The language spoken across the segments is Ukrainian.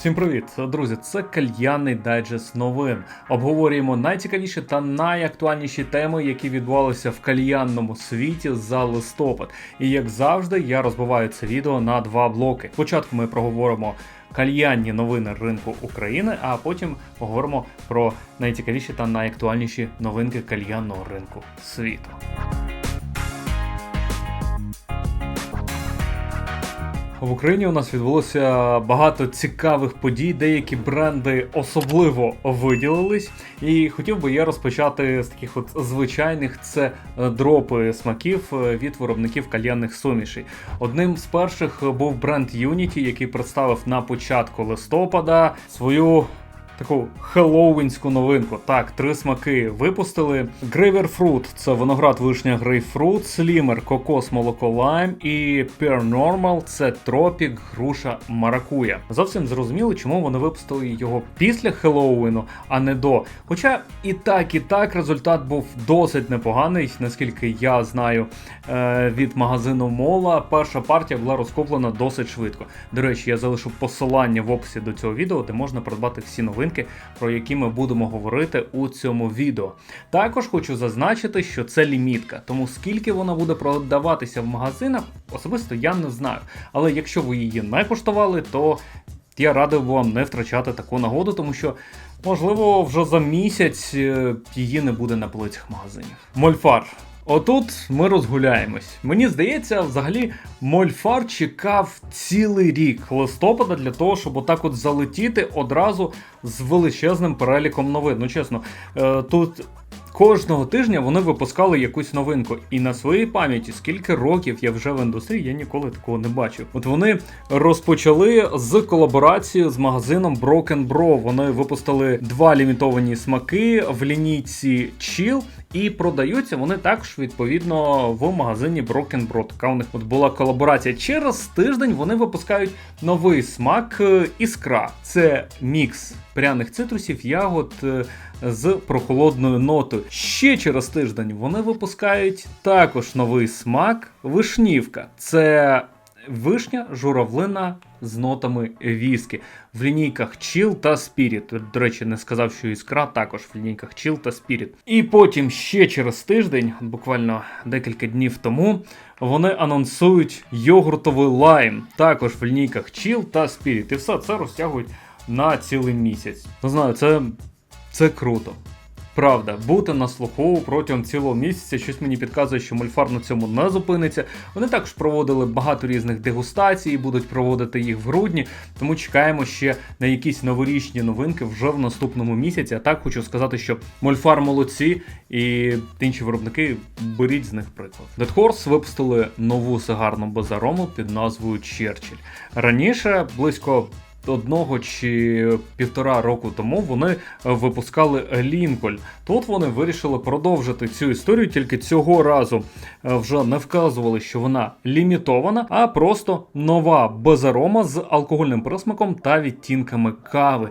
Всім привіт, друзі! Це кальянний дайджест новин. Обговорюємо найцікавіші та найактуальніші теми, які відбувалися в кальянному світі за листопад. І як завжди, я розбиваю це відео на два блоки. Спочатку ми проговоримо кальянні новини ринку України, а потім поговоримо про найцікавіші та найактуальніші новинки кальянного ринку світу. В Україні у нас відбулося багато цікавих подій, деякі бренди особливо виділились. І хотів би я розпочати з таких от звичайних це е, дропи смаків е, від виробників кальянних сумішей. Одним з перших був бренд Unity, який представив на початку листопада свою таку хеллоуінську новинку. Так, три смаки випустили. Grapefruit – це виноград вишня грейпфрут, Slimmer – кокос, молоко лайм і Pear – це тропік, груша, маракуя. Зовсім зрозуміло, чому вони випустили його після Хеллоуіну, а не до. Хоча і так, і так результат був досить непоганий, наскільки я знаю е, від магазину Мола. Перша партія була розкуплена досить швидко. До речі, я залишу посилання в описі до цього відео, де можна придбати всі новинки, про які ми будемо говорити у цьому відео. Також хочу зазначити, що це лімітка, тому скільки вона буде продаватися в магазинах, особисто я не знаю. Але якщо ви її не коштували, то я радив вам не втрачати таку нагоду, тому що. Можливо, вже за місяць е, її не буде на полицях магазинів. Мольфар. Отут ми розгуляємось. Мені здається, взагалі Мольфар чекав цілий рік листопада для того, щоб отак от залетіти одразу з величезним переліком новин. Ну чесно, е, тут. Кожного тижня вони випускали якусь новинку, і на своїй пам'яті, скільки років я вже в індустрії, я ніколи такого не бачив. От вони розпочали з колаборації з магазином Broken Bro. Вони випустили два лімітовані смаки в лінійці Chill, і продаються вони також відповідно в магазині Broken Bro. Така у них от була колаборація. Через тиждень вони випускають новий смак е, іскра. Це мікс пряних цитрусів, ягод е, з прохолодною нотою. Ще через тиждень вони випускають також новий смак вишнівка. Це вишня журавлина з нотами віскі. В лінійках Chill та Spirit. До речі, не сказав, що іскра також в лінійках Chill та Spirit. І потім ще через тиждень, буквально декілька днів тому, вони анонсують йогуртовий лайм, також в лінійках Chill та Spirit. І все це розтягують на цілий місяць. Не знаю, це, це круто. Правда, бути на слуху протягом цілого місяця, щось мені підказує, що мольфар на цьому не зупиниться. Вони також проводили багато різних дегустацій, будуть проводити їх в грудні, тому чекаємо ще на якісь новорічні новинки вже в наступному місяці. А так хочу сказати, що мольфар молодці і інші виробники беріть з них приклад. Dead Horse випустили нову сигарну базарому під назвою Черчилль. Раніше близько одного чи півтора року тому вони випускали Лінкольн. Тут вони вирішили продовжити цю історію, тільки цього разу е, вже не вказували, що вона лімітована, а просто нова безарома з алкогольним присмаком та відтінками кави.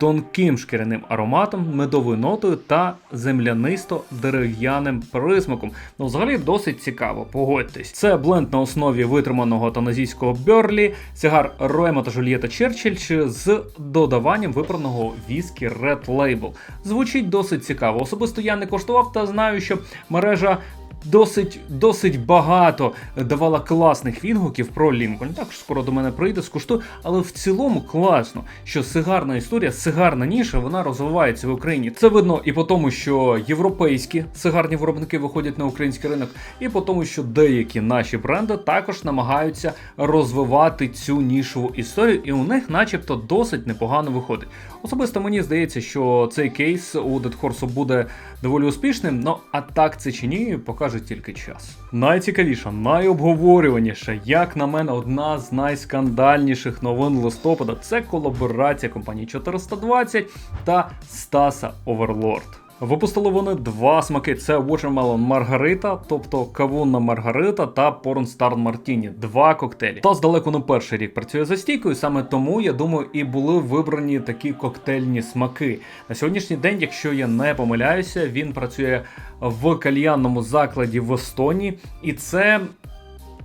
Тонким шкіряним ароматом, медовою нотою та землянисто-дерев'яним присмаком. Ну, взагалі досить цікаво, погодьтесь. Це бленд на основі витриманого таназійського берлі, сигар Роема та Жульєта Черчилль з додаванням випраного віскі Red Label. Звучить досить цікаво. Особисто я не коштував та знаю, що мережа досить досить багато давала класних відгуків про Лінкольн. Також скоро до мене прийде, скуштую, але в цілому класно, що сигарна історія, сигарна ніша, вона розвивається в Україні. Це видно і по тому, що європейські сигарні виробники виходять на український ринок, і по тому, що деякі наші бренди також намагаються розвивати цю нішову історію, і у них, начебто, досить непогано виходить. Особисто мені здається, що цей кейс у Horse буде доволі успішним, ну а так це чи ні, покаже тільки час. Найцікавіша, найобговорюваніша, як на мене, одна з найскандальніших новин листопада це колаборація компанії 420 та Стаса Оверлорд. Випустили вони два смаки: це Watermelon Маргарита, тобто кавунна Маргарита та Pornstar Мартіні. Два коктейлі. Та здалеку не перший рік працює за стійкою, саме тому я думаю, і були вибрані такі коктейльні смаки. На сьогоднішній день, якщо я не помиляюся, він працює в кальянному закладі в Естонії, і це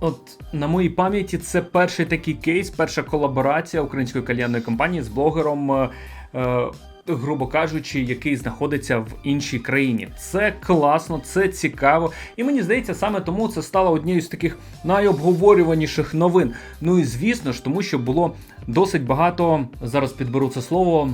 от на моїй пам'яті це перший такий кейс, перша колаборація української кальянної компанії з блогером. Е, е, Грубо кажучи, який знаходиться в іншій країні. Це класно, це цікаво. І мені здається, саме тому це стало однією з таких найобговорюваніших новин. Ну і звісно ж, тому що було досить багато, зараз підберу це слово,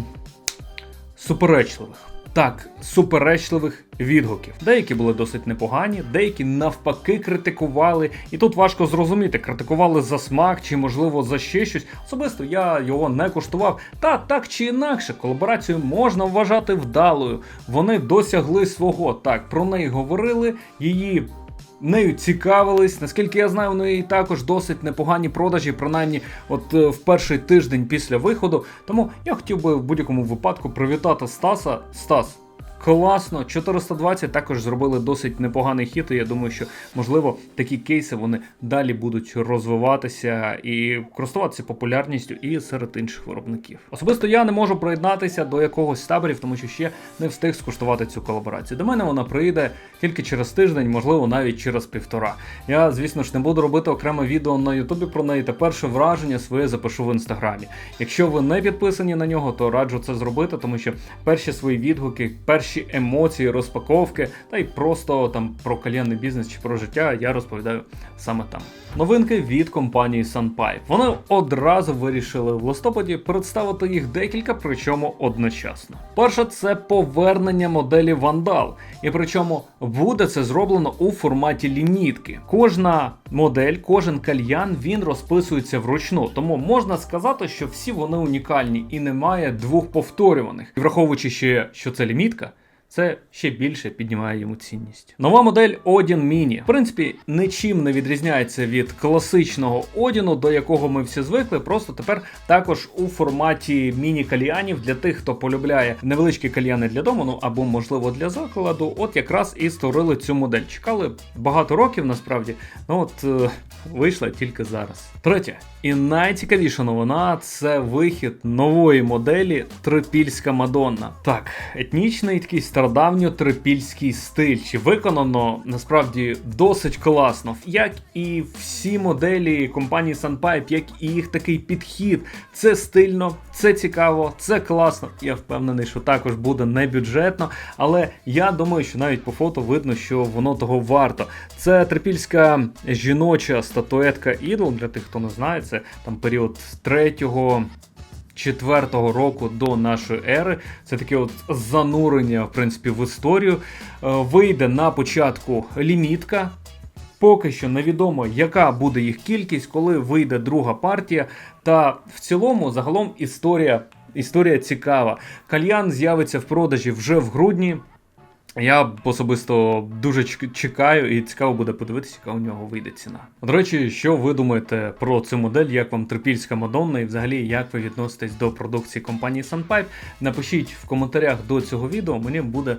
суперечливих. Так, суперечливих відгуків. Деякі були досить непогані, деякі навпаки критикували. І тут важко зрозуміти, критикували за смак чи, можливо, за ще щось. Особисто я його не куштував. Та так чи інакше, колаборацію можна вважати вдалою. Вони досягли свого. Так, про неї говорили, її. Нею цікавились, наскільки я знаю, у неї також досить непогані продажі, принаймні, от е, в перший тиждень після виходу. Тому я хотів би в будь-якому випадку привітати Стаса. Стас, Класно, 420 також зробили досить непоганий хіт. і Я думаю, що можливо такі кейси вони далі будуть розвиватися і користуватися популярністю і серед інших виробників. Особисто я не можу приєднатися до якогось таборів, тому що ще не встиг скуштувати цю колаборацію. До мене вона прийде тільки через тиждень, можливо, навіть через півтора. Я, звісно ж, не буду робити окреме відео на Ютубі про неї та перше враження своє запишу в інстаграмі. Якщо ви не підписані на нього, то раджу це зробити, тому що перші свої відгуки, перші перші емоції, розпаковки, та й просто там про кальянний бізнес чи про життя я розповідаю саме там. Новинки від компанії SunPipe. Вони одразу вирішили в листопаді представити їх декілька, причому одночасно. Перше це повернення моделі Vandal, і причому буде це зроблено у форматі лімітки. Кожна модель, кожен кальян він розписується вручну, тому можна сказати, що всі вони унікальні і немає двох повторюваних. І враховуючи ще, що це лімітка це ще більше піднімає йому цінність. Нова модель Odin Mini, в принципі, нічим не відрізняється від класичного Одіну, до якого ми всі звикли. Просто тепер також у форматі міні-кальянів для тих, хто полюбляє невеличкі кальяни для дому, ну або можливо для закладу. От якраз і створили цю модель. Чекали багато років насправді. Ну от е, вийшла тільки зараз. Третє. І найцікавіша новина це вихід нової моделі Трипільська Мадонна. Так, етнічний такий стародавньо-трипільський стиль. Чи виконано насправді досить класно. Як і всі моделі компанії SunPipe, як і їх такий підхід. Це стильно, це цікаво, це класно. Я впевнений, що також буде не бюджетно, але я думаю, що навіть по фото видно, що воно того варто. Це трипільська жіноча статуетка ідол, для тих, хто не знає, це там період третього. Четвертого року до нашої ери це таке от занурення, в принципі, в історію. Е, вийде на початку лімітка. Поки що невідомо, яка буде їх кількість, коли вийде друга партія. Та в цілому, загалом, історія історія цікава. Кальян з'явиться в продажі вже в грудні. Я особисто дуже чекаю і цікаво буде подивитися, яка у нього вийде ціна. До речі, що ви думаєте про цю модель, як вам трипільська Мадонна, і взагалі як ви відноситесь до продукції компанії SunPipe? Напишіть в коментарях до цього відео, мені буде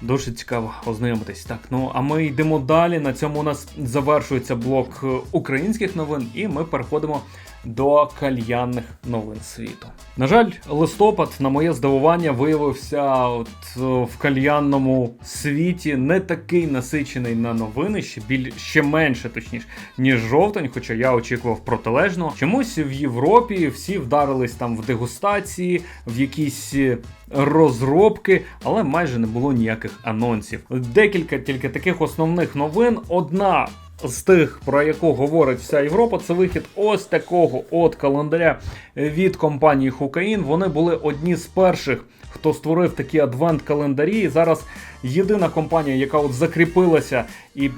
дуже цікаво ознайомитись. Так, ну а ми йдемо далі. На цьому у нас завершується блок українських новин, і ми переходимо до кальянних новин світу. На жаль, листопад, на моє здивування, виявився от е, в кальянному світі не такий насичений на новини, ще біль ще менше, точніше, ніж жовтень, хоча я очікував протилежно. Чомусь в Європі всі вдарились там в дегустації, в якісь. Е, розробки, але майже не було ніяких анонсів. Декілька тільки таких основних новин. Одна з тих, про яку говорить вся Європа, це вихід ось такого от календаря від компанії Хукаїн. Вони були одні з перших, хто створив такі адвент-календарі. І зараз єдина компанія, яка от закріпилася і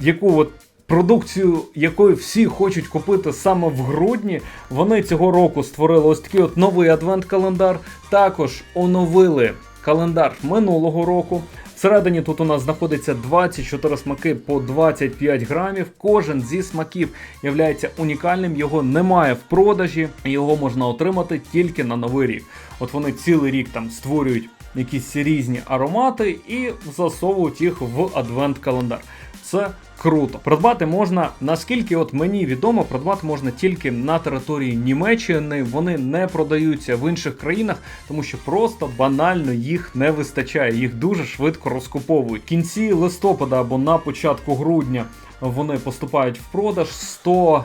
яку от. Продукцію, якої всі хочуть купити саме в грудні, вони цього року створили ось такий от новий адвент-календар. Також оновили календар минулого року. Всередині тут у нас знаходиться 24 смаки по 25 грамів. Кожен зі смаків є унікальним, його немає в продажі, його можна отримати тільки на новий рік. От вони цілий рік там створюють якісь різні аромати і засовують їх в адвент-календар. Це круто. Придбати можна, наскільки от мені відомо, придбати можна тільки на території Німеччини. Вони не продаються в інших країнах, тому що просто банально їх не вистачає. Їх дуже швидко розкуповують. В кінці листопада або на початку грудня вони поступають в продаж 100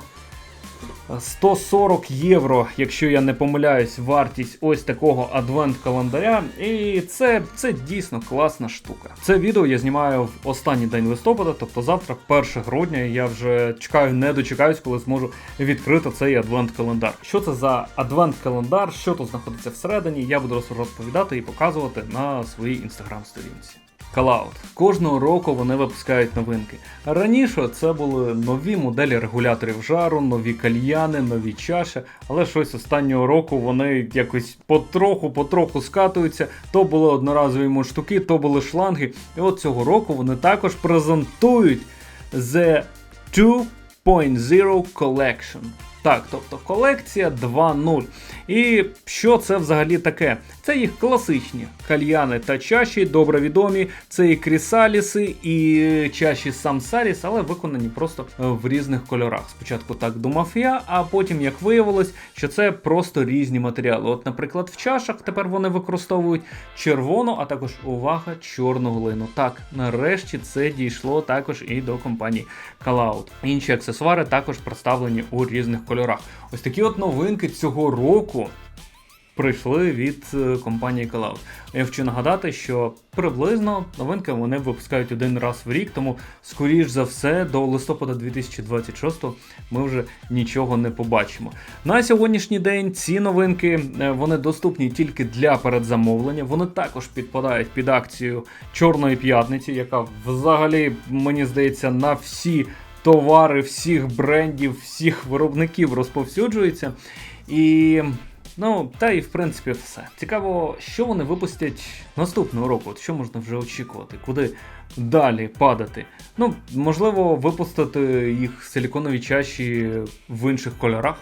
140 євро, якщо я не помиляюсь, вартість ось такого адвент-календаря. І це, це дійсно класна штука. Це відео я знімаю в останній день листопада, тобто завтра, 1 грудня, я вже чекаю, не дочекаюсь, коли зможу відкрити цей адвент-календар. Що це за адвент-календар, що тут знаходиться всередині, я буду розповідати і показувати на своїй інстаграм-сторінці. Cloud. Кожного року вони випускають новинки. Раніше це були нові моделі регуляторів жару, нові кальяни, нові чаші, але щось останнього року вони якось потроху-потроху скатуються. То були одноразові мундштуки, то були шланги. І от цього року вони також презентують The 2.0 Collection. Так, тобто колекція 2.0. І що це взагалі таке? Це їх класичні кальяни та чаші, добре відомі. Це і крісаліси, і чаші самсаріс, але виконані просто в різних кольорах. Спочатку так думав я, а потім як виявилось, що це просто різні матеріали. От, наприклад, в чашах тепер вони використовують червону, а також увага, чорну глину. Так, нарешті це дійшло також і до компанії Cloud. Інші аксесуари також представлені у різних кольорах. Ось такі от новинки цього року прийшли від е, компанії Cloud. Я хочу нагадати, що приблизно новинки вони випускають один раз в рік, тому скоріш за все до листопада 2026 ми вже нічого не побачимо. На сьогоднішній день ці новинки е, вони доступні тільки для передзамовлення. Вони також підпадають під акцію Чорної п'ятниці, яка взагалі мені здається на всі. Товари всіх брендів, всіх виробників розповсюджуються. І Ну, та і в принципі все. Цікаво, що вони випустять наступного року. От що можна вже очікувати, куди далі падати. Ну, можливо, випустити їх силіконові чаші в інших кольорах.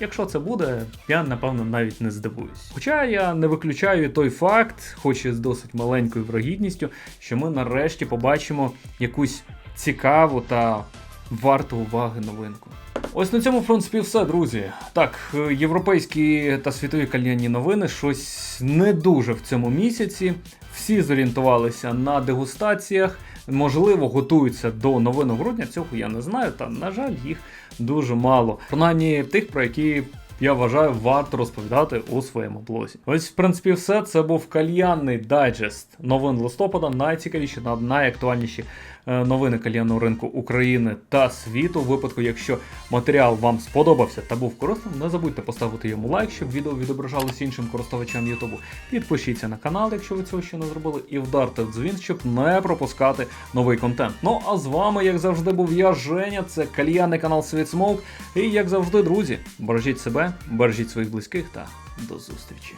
Якщо це буде, я напевно навіть не здивуюсь. Хоча я не виключаю той факт, хоч і з досить маленькою врогідністю, що ми нарешті побачимо якусь цікаву та варту уваги новинку. Ось на цьому, в принципі, все, друзі. Так, е, європейські та світові кальянні новини щось не дуже в цьому місяці. Всі зорієнтувалися на дегустаціях, можливо, готуються до новин грудня. Цього я не знаю, та на жаль, їх дуже мало. Принаймні тих, про які. Я вважаю, варто розповідати у своєму блозі. Ось, в принципі, все. Це був кальянний дайджест новин листопада. Найцікавіші, найактуальніші Е, новини кальянного ринку України та світу. У випадку, якщо матеріал вам сподобався та був корисним, не забудьте поставити йому лайк, щоб відео відображалося іншим користувачам Ютубу. Підпишіться на канал, якщо ви цього ще не зробили, і вдарте в дзвін, щоб не пропускати новий контент. Ну а з вами, як завжди, був я, Женя. Це кальянний канал Світ Смоук. І як завжди, друзі, бережіть себе, бережіть своїх близьких та до зустрічі.